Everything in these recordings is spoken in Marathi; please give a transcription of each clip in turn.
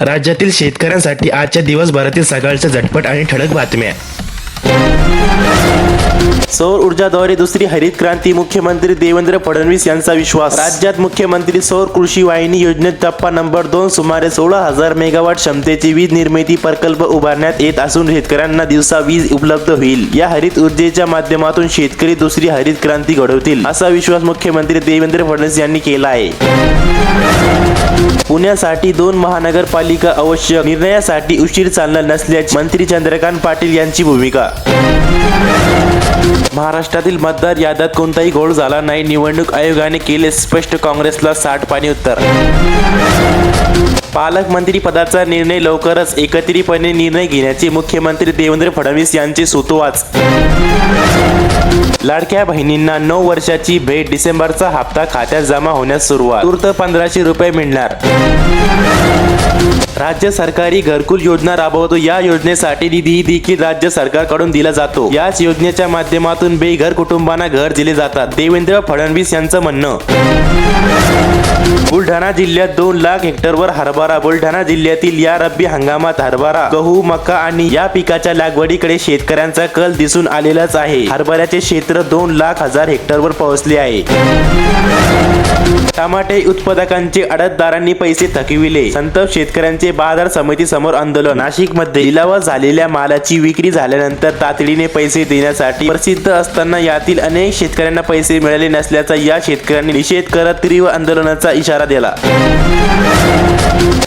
राज्यातील शेतकऱ्यांसाठी आजच्या दिवसभरातील सकाळच्या झटपट आणि ठळक बातम्या. सौर ऊर्जाद्वारे दुसरी हरित क्रांती मुख्यमंत्री देवेंद्र फडणवीस यांचा विश्वास. राज्यात मुख्यमंत्री सौर कृषी वाहिनी योजनेत टप्पा नंबर दोन सुमारे सोळा हजार मेगावॉट क्षमतेची वीज निर्मिती प्रकल्प उभारण्यात येत असून शेतकऱ्यांना दिवसा वीज उपलब्ध होईल. या हरित ऊर्जेच्या माध्यमातून शेतकरी दुसरी हरित क्रांती घडवतील असा विश्वास मुख्यमंत्री देवेंद्र फडणवीस यांनी केला आहे. पुण्यासाठी दोन महानगरपालिका आवश्यक निर्णयासाठी उशीर चालणार नसल्याची मंत्री चंद्रकांत पाटील यांची भूमिका. महाराष्ट्रातील मतदार याद्यात कोणताही घोळ झाला नाही. निवडणूक आयोगाने केले स्पष्ट काँग्रेसला साठ पाणी उत्तर. पालकमंत्री पदाचा निर्णय लवकरच एकत्रितपणे निर्णय घेण्याचे मुख्यमंत्री देवेंद्र फडणवीस यांचे सुतोवाच. लाडक्या बहिणींना नऊ वर्षाची भेट डिसेंबरचा हप्ता खात्यात जमा होण्यास सुरुवात. तूर्त पंधराशे रुपये मिळणार. राज्य सरकारी घरकुल योजना राबवतो. या योजनेसाठी निधी देखील राज्य सरकारकडून दिला जातो. याच योजनेच्या माध्यमातून बेघर कुटुंबांना घर दिले जातात. देवेंद्र फडणवीस यांचं म्हणणं बुलढाणा जिल्ह्यात दोन लाख हेक्टरवर हरभरा. बुलढाणा जिल्ह्यातील या रब्बी हंगामात हरभरा गहू मका आणि या पिकाच्या लागवडीकडे शेतकऱ्यांचा कल दिसून आलेलाच आहे. हरभऱ्याचे क्षेत्र दोन लाख हजार हेक्टरवर पोहोचले आहे. टमाटे उत्पादकांचे अडतदारांनी पैसे थकविले. संतप शेतकऱ्यांचे बाजार समिती समोर आंदोलन. नाशिकमध्ये लिलावात झालेल्या मालाची विक्री झाल्यानंतर तातडीने पैसे देण्यासाठी प्रसिद्ध असताना यातील अनेक शेतकऱ्यांना पैसे मिळाले नसल्याचा या शेतकऱ्यांनी निषेध करत तीव्र आंदोलनाचा इशारा दिला.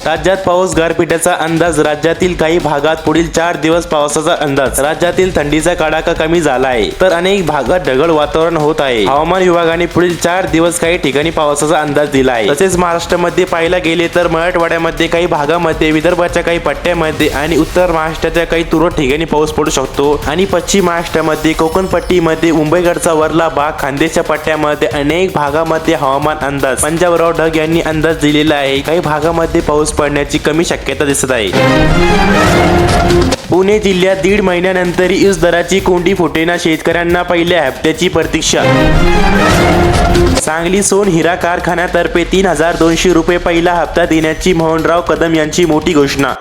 राज्यात पाऊस गारपिटाचा अंदाज राज्यातील काही भागात पुढील चार दिवस पावसाचा अंदाज. राज्यातील थंडीचा कडाका कमी झाला आहे तर अनेक भागात ढगळ वातावरण होत आहे. हवामान विभागाने पुढील चार दिवस काही ठिकाणी पावसाचा अंदाज दिला आहे तसेच महाराष्ट्रामध्ये पाहायला गेले तर मराठवाड्यामध्ये काही भागामध्ये विदर्भाच्या काही पट्ट्यामध्ये आणि उत्तर महाराष्ट्राच्या काही तुरळक ठिकाणी पाऊस पडू शकतो. आणि पश्चिम महाराष्ट्रामध्ये कोकण पट्टीमध्ये मुंबईकडचा वरला भाग खानदेशच्या पट्ट्यामध्ये अनेक भागामध्ये हवामान अंदाज. पंजाबराव ढग यांनी अंदाज दिलेला आहे. काही भागामध्ये पाऊस पडण्याची कमी शक्यता दिसत आहे. पुणे जिल्ह्यात दीड महिन्यानंतर इस दराची कोंडी फुटेना शेतकऱ्यांना पहिल्या हप्त्याची प्रतीक्षा. सांगली सोन हिरा कारखान्यातर्फे तीन हजार दोनशे रुपये पहिला हप्ता देण्याची मोहनराव कदम यांची मोठी घोषणा.